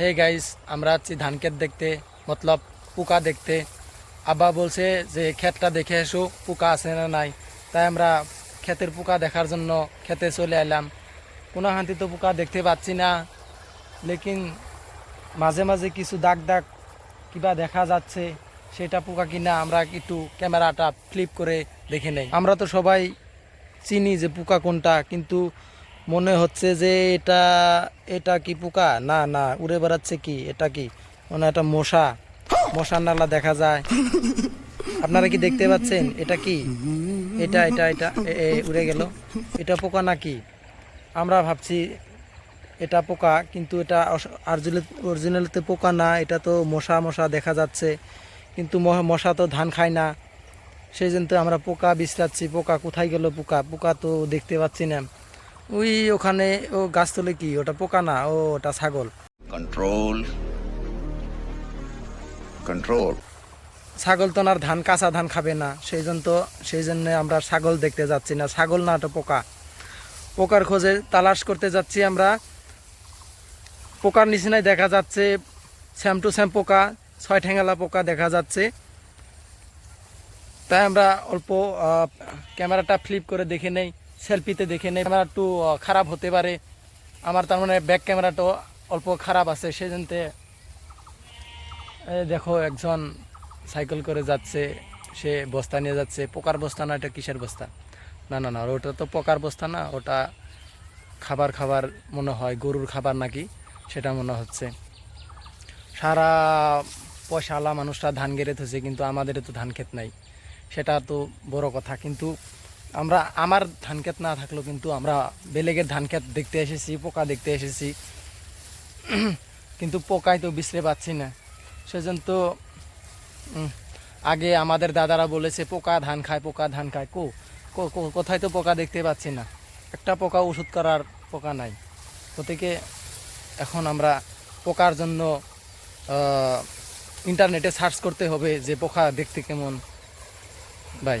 Hey guys আমরা আছি ধান ক্ষেত দেখতে, মতলব পোকা দেখতে। আব্বা বলছে যে ক্ষেতটা দেখে এসো, পোকা আছে না নাই? তাই আমরা ক্ষেতের পোকা দেখার জন্য খেতে চলে এলাম। কোনো হান্তি তো পোকা দেখতে পাচ্ছি না, লেকিন মাঝে মাঝে কিছু দাগ দাগ কিবা দেখা যাচ্ছে, সেটা পোকা কিনা আমরা একটু ক্যামেরাটা ফ্লিপ করে দেখে নেই। আমরা তো সবাই চিনি যে পোকা কোনটা, কিন্তু মনে হচ্ছে যে এটা এটা কি পোকা? না না, উড়ে বেড়াচ্ছে কি? এটা কি? মনে একটা মশা। মশার নালা দেখা যায়। আপনারা কি দেখতে পাচ্ছেন? এটা কি? এটা এটা এটা উড়ে গেল। এটা পোকা নাকি? আমরা ভাবছি এটা পোকা, কিন্তু এটা অরিজিনালতে পোকা না। এটা তো মশা মশা দেখা যাচ্ছে। কিন্তু মশা তো ধান খায় না। সেই জন্য আমরা পোকা বিশ্রাচ্ছি। পোকা কোথায় গেল পোকা? পোকা তো দেখতে পাচ্ছি না। ওই ওখানে ও গাছ তোলে কি? ওটা পোকা না? ও ওটা ছাগল। কন্ট্রোল কন্ট্রোল ছাগল তো আর ধান কাঁচা ধান খাবে না। সেই জন্য তো সেই জন্য আমরা ছাগল দেখতে যাচ্ছি না। ছাগল না ওটা পোকা। পোকার খোঁজে তালাশ করতে যাচ্ছি আমরা। পোকার নিচিনায় দেখা যাচ্ছে স্যাম টু স্যাম পোকা ছয় ঠেঙ্গালা পোকা দেখা যাচ্ছে। তাই আমরা অল্প ক্যামেরাটা ফ্লিপ করে দেখে নেই। সেলফিতে দেখে নেই। ক্যামেরা একটু খারাপ হতে পারে। আমার তার মানে ব্যাক ক্যামেরাটাও অল্প খারাপ আছে সেই জন্য দেখো একজন সাইকেল করে যাচ্ছে, সে বস্তা নিয়ে যাচ্ছে। পোকার বস্তা না, এটা কিসের বস্তা? না না না, ওটা তো পোকার বস্তা না, ওটা খাবার খাবার মনে হয়, গরুর খাবার নাকি, সেটা মনে হচ্ছে। সারা পয়সাওয়ালা মানুষরা ধান গেড়ে থেছে কিন্তু আমাদের তো ধান ক্ষেত নাই। সেটা তো বড় কথা, কিন্তু আমরা আমার ধান ক্ষেত না থাকলেও কিন্তু আমরা বেলেগের ধান ক্ষেত দেখতে এসেছি, পোকা দেখতে এসেছি। কিন্তু পোকায় তো বিছড়ে পাচ্ছি না। সেজন্য তো আগে আমাদের দাদারা বলেছে, পোকা ধান খায়, পোকা ধান খায়। কো কোথায় তো পোকা দেখতে পাচ্ছি না। একটা পোকা ওষুধ করার পোকা নাই। থেকে এখন আমরা পোকার জন্য ইন্টারনেটে সার্চ করতে হবে যে পোকা দেখতে কেমন। বাই।